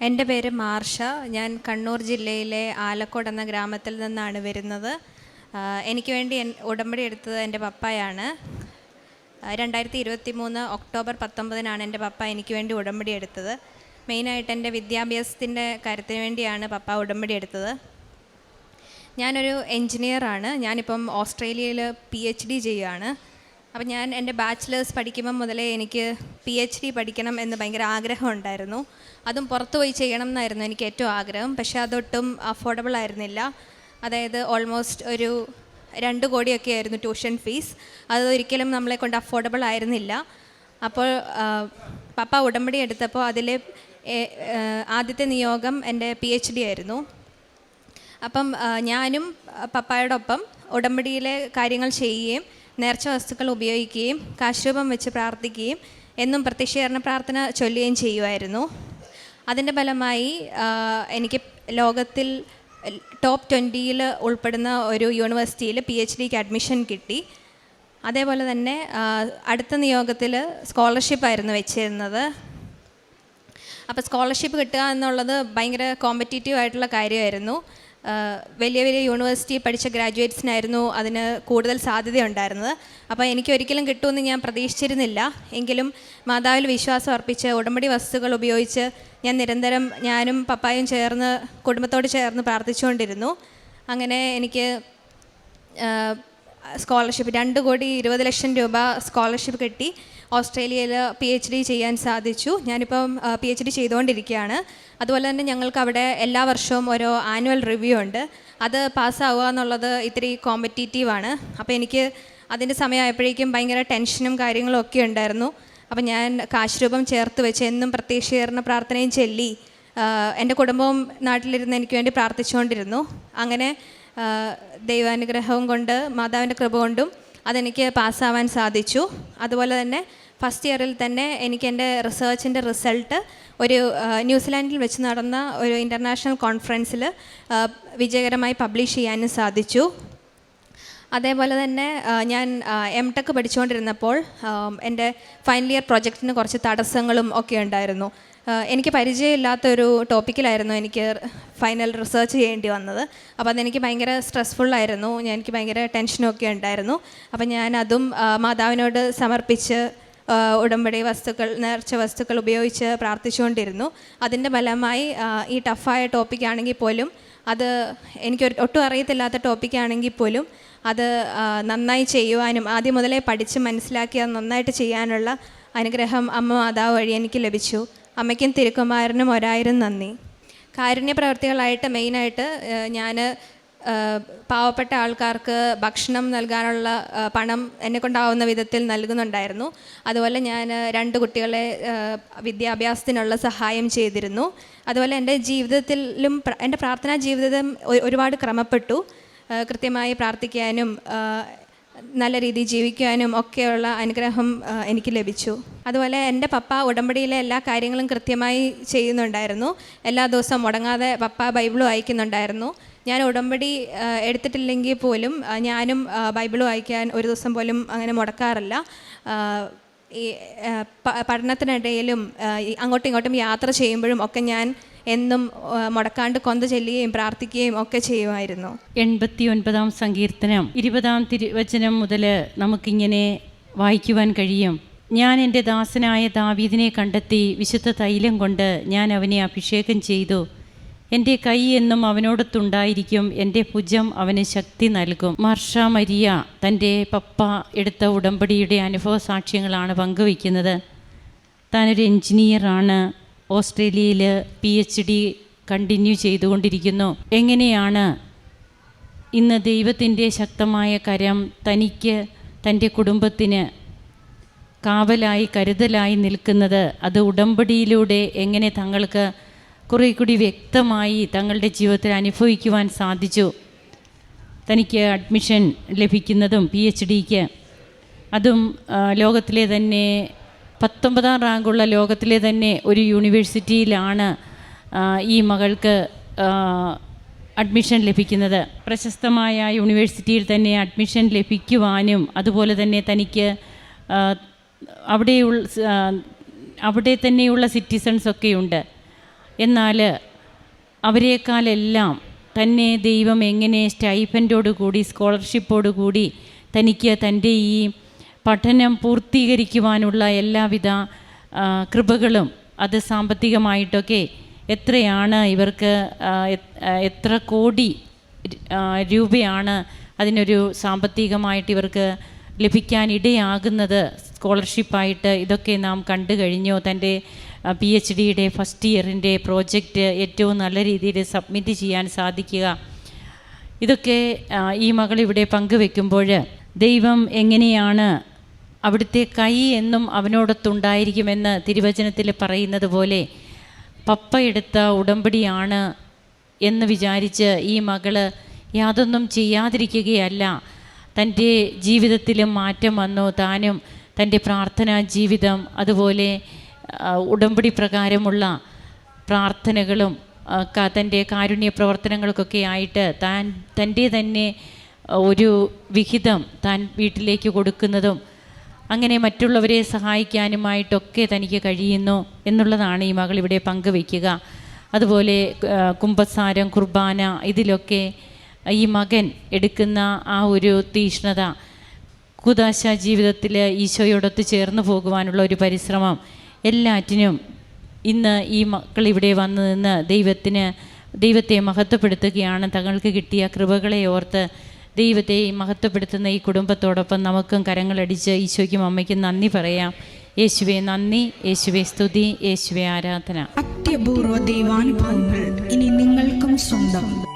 എന്റെ പേര് മാർഷ. ഞാൻ കണ്ണൂർ ജില്ലയിലെ ആലക്കോട് എന്ന ഗ്രാമത്തിൽ നിന്നാണ് വരുന്നത്. എനിക്ക് വേണ്ടി ഉടമ്പടി എടുത്തത് എന്റെ പപ്പായാണ്. രണ്ടായിരത്തി ഇരുപത്തി മൂന്ന് ഒക്ടോബർ പത്തൊമ്പതിനാണ് എന്റെ പപ്പ എനിക്ക് വേണ്ടി ഉടമ്പടി എടുത്തത്. മെയിനായിട്ട് എന്റെ വിദ്യാഭ്യാസത്തിന്റെ കാര്യത്തിന് വേണ്ടിയാണ് പപ്പ ഉടമ്പടി എടുത്തത്. ഞാനൊരു എൻജിനീയറാണ്. ഞാനിപ്പം ഓസ്ട്രേലിയയിൽ പി എച്ച് ഡി ചെയ്യുകയാണ് അപ്പം ഞാൻ എന്റെ ബാച്ചിലേഴ്സ് പഠിക്കുമ്പം മുതലേ എനിക്ക് പി എച്ച് ഡി പഠിക്കണം എന്ന് ഭയങ്കര ആഗ്രഹം ഉണ്ടായിരുന്നു അതും പുറത്തുപോയി ചെയ്യണം എന്നായിരുന്നു എനിക്ക് ഏറ്റവും ആഗ്രഹം. പക്ഷേ അതൊട്ടും അഫോർഡബിൾ ആയിരുന്നില്ല. അതായത് ഓൾമോസ്റ്റ് ഒരു രണ്ട് കോടിയൊക്കെ ആയിരുന്നു ട്യൂഷൻ ഫീസ് അത് ഒരിക്കലും നമ്മളെ കൊണ്ട് അഫോർഡബിൾ ആയിരുന്നില്ല. അപ്പോൾ പപ്പ ഉടമ്പടി എടുത്തപ്പോൾ അതിലെ ആദ്യത്തെ നിയോഗം എന്റെ പി എച്ച് ഡി ആയിരുന്നു. അപ്പം ഞാനും പപ്പായോടൊപ്പം ഉടമ്പടിയിലെ കാര്യങ്ങൾ ചെയ്യുകയും നേർച്ച വസ്തുക്കൾ ഉപയോഗിക്കുകയും കാശ്രൂപം വെച്ച് പ്രാർത്ഥിക്കുകയും എന്നും പ്രത്യക്ഷീകരണ പ്രാർത്ഥന ചൊല്ലുകയും ചെയ്യുമായിരുന്നു. അതിന്റെ ഫലമായി എനിക്ക് ലോകത്തിൽ ടോപ്പ് ട്വന്റിയിൽ ഉൾപ്പെടുന്ന ഒരു യൂണിവേഴ്സിറ്റിയിൽ പി എച്ച് ഡിക്ക് അഡ്മിഷൻ കിട്ടി. അതേപോലെ തന്നെ അടുത്ത നിയോഗത്തിൽ സ്കോളർഷിപ്പായിരുന്നു വെച്ചിരുന്നത്. അപ്പോൾ സ്കോളർഷിപ്പ് കിട്ടുക എന്നുള്ളത് ഭയങ്കര കോമ്പറ്റീറ്റീവ് ആയിട്ടുള്ള കാര്യമായിരുന്നു. വലിയ വലിയ യൂണിവേഴ്സിറ്റി പഠിച്ച ഗ്രാജുവേറ്റ്സിനായിരുന്നു അതിന് കൂടുതൽ സാധ്യത ഉണ്ടായിരുന്നത് അപ്പോൾ എനിക്ക് ഒരിക്കലും കിട്ടുമെന്ന് ഞാൻ പ്രതീക്ഷിച്ചിരുന്നില്ല. എങ്കിലും മാതാവിൽ വിശ്വാസം അർപ്പിച്ച് ഉടമ്പടി വസ്തുക്കൾ ഉപയോഗിച്ച് ഞാൻ നിരന്തരം ഞാനും പപ്പായും ചേർന്ന് കുടുംബത്തോട് ചേർന്ന് പ്രാർത്ഥിച്ചുകൊണ്ടിരുന്നു. അങ്ങനെ എനിക്ക് സ്കോളർഷിപ്പ് രണ്ട് കോടി ഇരുപത് ലക്ഷം രൂപ സ്കോളർഷിപ്പ് കിട്ടി. ഓസ്ട്രേലിയയിൽ പി എച്ച് ഡി ചെയ്യാൻ സാധിച്ചു. ഞാനിപ്പം പി എച്ച് ഡി ചെയ്തുകൊണ്ടിരിക്കുകയാണ്. അതുപോലെ തന്നെ ഞങ്ങൾക്ക് അവിടെ എല്ലാ വർഷവും ഓരോ ആനുവൽ റിവ്യൂ ഉണ്ട്. അത് പാസ്സാവുക എന്നുള്ളത് ഇത്തിരി കോമ്പറ്റീറ്റീവാണ് അപ്പോൾ എനിക്ക് അതിന്റെ സമയമായപ്പോഴേക്കും ഭയങ്കര ടെൻഷനും കാര്യങ്ങളും ഒക്കെ ഉണ്ടായിരുന്നു. അപ്പം ഞാൻ കാശ് രൂപം ചേർത്ത് വെച്ച് എന്നും പ്രത്യക്ഷീകരണ പ്രാർത്ഥനയും ചൊല്ലി എന്റെ കുടുംബവും നാട്ടിലിരുന്ന് എനിക്ക് വേണ്ടി പ്രാർത്ഥിച്ചുകൊണ്ടിരുന്നു. അങ്ങനെ ദൈവാനുഗ്രഹവും കൊണ്ട് മാതാവിന്റെ കൃപ കൊണ്ടും അതെനിക്ക് പാസ്സാവാൻ സാധിച്ചു. അതുപോലെ തന്നെ ഫസ്റ്റ് ഇയറിൽ തന്നെ എനിക്ക് എന്റെ റിസർച്ചിന്റെ റിസൾട്ട് ഒരു ന്യൂസിലാൻഡിൽ വെച്ച് നടന്ന ഒരു ഇന്റർനാഷണൽ കോൺഫറൻസിൽ വിജയകരമായി പബ്ലിഷ് ചെയ്യാനും സാധിച്ചു. അതേപോലെ തന്നെ ഞാൻ എം ടെക് പഠിച്ചുകൊണ്ടിരുന്നപ്പോൾ എന്റെ ഫൈനൽ ഇയർ പ്രൊജക്റ്റിന് കുറച്ച് തടസ്സങ്ങളും ഒക്കെ ഉണ്ടായിരുന്നു. എനിക്ക് പരിചയമില്ലാത്തൊരു ടോപ്പിക്കിലായിരുന്നു എനിക്ക് ഫൈനൽ റിസർച്ച് ചെയ്യേണ്ടി വന്നത്. അപ്പോൾ അതെനിക്ക് ഭയങ്കര സ്ട്രെസ്ഫുള്ളായിരുന്നു ഞാൻ എനിക്ക് ഭയങ്കര ടെൻഷനും ഒക്കെ ഉണ്ടായിരുന്നു. അപ്പോൾ ഞാൻ അതും മാതാവിനോട് സമർപ്പിച്ച് ഉടമ്പടി വസ്തുക്കൾ നേർച്ച വസ്തുക്കൾ ഉപയോഗിച്ച് പ്രാർത്ഥിച്ചുകൊണ്ടിരുന്നു. അതിന്റെ ഫലമായി ഈ ടഫായ ടോപ്പിക്കാണെങ്കിൽ പോലും അത് എനിക്ക് ഒട്ടും അറിയത്തില്ലാത്ത ടോപ്പിക്കാണെങ്കിൽ പോലും അത് നന്നായി ചെയ്യുവാനും ആദ്യം മുതലേ പഠിച്ച് മനസ്സിലാക്കി അത് നന്നായിട്ട് ചെയ്യാനുള്ള അനുഗ്രഹം അമ്മ മാതാവ് വഴി എനിക്ക് ലഭിച്ചു. അമ്മയ്ക്കും തിരുക്കുമാരനും ഒരായിരം നന്ദി. കാരുണ്യ പ്രവർത്തികളായിട്ട് മെയിനായിട്ട് ഞാൻ പാവപ്പെട്ട ആൾക്കാർക്ക് ഭക്ഷണം നൽകാനുള്ള പണം എന്നെ കൊണ്ടാവുന്ന വിധത്തിൽ നൽകുന്നുണ്ടായിരുന്നു. അതുപോലെ ഞാൻ രണ്ട് കുട്ടികളെ വിദ്യാഭ്യാസത്തിനുള്ള സഹായം ചെയ്തിരുന്നു. അതുപോലെ എന്റെ ജീവിതത്തിലും എന്റെ പ്രാർത്ഥനാ ജീവിതം ഒരുപാട് ക്രമപ്പെട്ടു. കൃത്യമായി പ്രാർത്ഥിക്കാനും നല്ല രീതിയിൽ ജീവിക്കാനും ഒക്കെയുള്ള അനുഗ്രഹം എനിക്ക് ലഭിച്ചു. അതുപോലെ എന്റെ പപ്പ ഉടമ്പടിയിലെ എല്ലാ കാര്യങ്ങളും കൃത്യമായി ചെയ്യുന്നുണ്ടായിരുന്നു. എല്ലാ ദിവസവും മുടങ്ങാതെ പപ്പ ബൈബിൾ വായിക്കുന്നുണ്ടായിരുന്നു ഞാൻ ഉടമ്പടി എടുത്തിട്ടില്ലെങ്കിൽ പോലും ഞാനും ബൈബിൾ വായിക്കാൻ ഒരു ദിവസം പോലും അങ്ങനെ മുടക്കാറില്ല. ഈ പഠനത്തിനിടയിലും അങ്ങോട്ടും ഇങ്ങോട്ടും യാത്ര ചെയ്യുമ്പോഴും ഒക്കെ ഞാൻ എന്നും മുടക്കാണ്ട് കൊന്ത ചെല്ലുകയും പ്രാർത്ഥിക്കുകയും ഒക്കെ ചെയ്യുമായിരുന്നു. എൺപത്തി ഒൻപതാം സങ്കീർത്തനം ഇരുപതാം തിരുവചനം മുതൽ നമുക്കിങ്ങനെ വായിക്കുവാൻ കഴിയും. ഞാൻ എന്റെ ദാസനായ ദാവീദിനെ കണ്ടെത്തി വിശുദ്ധ തൈലം കൊണ്ട് ഞാൻ അവനെ അഭിഷേകം ചെയ്തു. എന്റെ കൈ എന്നും അവനോടൊത്തുണ്ടായിരിക്കും. എന്റെ ഭുജം അവന് ശക്തി നൽകും. മർഷ മരിയ തന്റെ പപ്പ എടുത്ത ഉടമ്പടിയുടെ അനുഭവ സാക്ഷ്യങ്ങളാണ് പങ്കുവയ്ക്കുന്നത്. താനൊരു എൻജിനീയറാണ് ഓസ്ട്രേലിയയിൽ പി എച്ച് ഡി കണ്ടിന്യൂ ചെയ്തുകൊണ്ടിരിക്കുന്നു. എങ്ങനെയാണ് ഇന്ന് ദൈവത്തിന്റെ ശക്തമായ കരം തനിക്ക് തന്റെ കുടുംബത്തിന് കാവലായി കരുതലായി നിൽക്കുന്നത്? അത് ഉടമ്പടിയിലൂടെ എങ്ങനെ തങ്ങൾക്ക് കുറേ കൂടി വ്യക്തമായി തങ്ങളുടെ ജീവിതത്തിൽ അനുഭവിക്കുവാൻ സാധിച്ചു. തനിക്ക് അഡ്മിഷൻ ലഭിക്കുന്നതും പി എച്ച് ഡിക്ക് അതും ലോകത്തിലെ തന്നെ പത്തൊമ്പതാം റാങ്കുള്ള ലോകത്തിലെ തന്നെ ഒരു യൂണിവേഴ്സിറ്റിയിലാണ് ഈ മകൾക്ക് അഡ്മിഷൻ ലഭിക്കുന്നത്. പ്രശസ്തമായ യൂണിവേഴ്സിറ്റിയിൽ തന്നെ അഡ്മിഷൻ ലഭിക്കുവാനും അതുപോലെ തന്നെ തനിക്ക് അവിടെയുള്ള അവിടെ തന്നെയുള്ള സിറ്റിസൺസ് ഒക്കെയുണ്ട് എന്നാൽ അവരെക്കാളെല്ലാം തന്നെ ദൈവം എങ്ങനെ സ്റ്റൈഫന്റോടു കൂടി സ്കോളർഷിപ്പോട് കൂടി തനിക്ക് തന്റെ ഈ പഠനം പൂർത്തീകരിക്കുവാനുള്ള എല്ലാവിധ കൃപകളും അത് സാമ്പത്തികമായിട്ടൊക്കെ എത്രയാണ് ഇവർക്ക് എത്ര കോടി രൂപയാണ് അതിനൊരു സാമ്പത്തികമായിട്ട് ഇവർക്ക് ലഭിക്കാൻ ഇടയാകുന്നത് സ്കോളർഷിപ്പായിട്ട് ഇതൊക്കെ നാം കണ്ടു കഴിഞ്ഞു. തന്റെ പി എച്ച് ഡിയുടെ ഫസ്റ്റ് ഇയറിന്റെ പ്രോജക്റ്റ് ഏറ്റവും നല്ല രീതിയിൽ സബ്മിറ്റ് ചെയ്യാൻ സാധിക്കുക. ഇതൊക്കെ ഈ മകൾ ഇവിടെ പങ്കുവെക്കുമ്പോൾ ദൈവം എങ്ങനെയാണ് അവിടുത്തെ കൈ എന്നും അവനോടൊത്തുണ്ടായിരിക്കുമെന്ന് തിരുവചനത്തിൽ പറയുന്നത് പോലെ പപ്പ എടുത്ത ഉടമ്പടിയാണ് എന്ന് വിചാരിച്ച് ഈ മകൾ യാതൊന്നും ചെയ്യാതിരിക്കുകയല്ല. തന്റെ ജീവിതത്തിലും മാറ്റം വന്നു. താനും തന്റെ പ്രാർത്ഥനാ ജീവിതം അതുപോലെ ഉടമ്പടി പ്രകാരമുള്ള പ്രാർത്ഥനകളും തന്റെ കാരുണ്യ പ്രവർത്തനങ്ങൾക്കൊക്കെ ആയിട്ട് താൻ തന്റെ തന്നെ ഒരു വിഹിതം താൻ വീട്ടിലേക്ക് കൊടുക്കുന്നതും അങ്ങനെ മറ്റുള്ളവരെ സഹായിക്കാനുമായിട്ടൊക്കെ തനിക്ക് കഴിയുന്നു എന്നുള്ളതാണ് ഈ മകൾ ഇവിടെ പങ്കുവയ്ക്കുക. അതുപോലെ കുമ്പസാരം കുർബാന ഇതിലൊക്കെ ഈ മകൻ എടുക്കുന്ന ആ ഒരു തീഷ്ണത കുദാശ ജീവിതത്തിൽ ഈശോയോടൊത്ത് ചേർന്ന് പോകുവാനുള്ള ഒരു പരിശ്രമം എല്ലാറ്റിനും ഇന്ന് ഈ മക്കൾ ഇവിടെ വന്നു നിന്ന് ദൈവത്തിന് ദൈവത്തെ മഹത്വപ്പെടുത്തുകയാണ്. തങ്ങൾക്ക് കിട്ടിയ കൃപകളെ ഓർത്ത് ദൈവത്തെ മഹത്വപ്പെടുത്തുന്ന ഈ കുടുംബത്തോടൊപ്പം നമുക്കും കരങ്ങളടിച്ച് ഈശോയ്ക്കും അമ്മയ്ക്കും നന്ദി പറയാം. യേശുവെ നന്ദി യേശുവെ സ്തുതി യേശുവെ ആരാധന. അത്യപൂർവ ദൈവാനുഭവങ്ങൾ ഇനി നിങ്ങൾക്കും സ്വന്തം.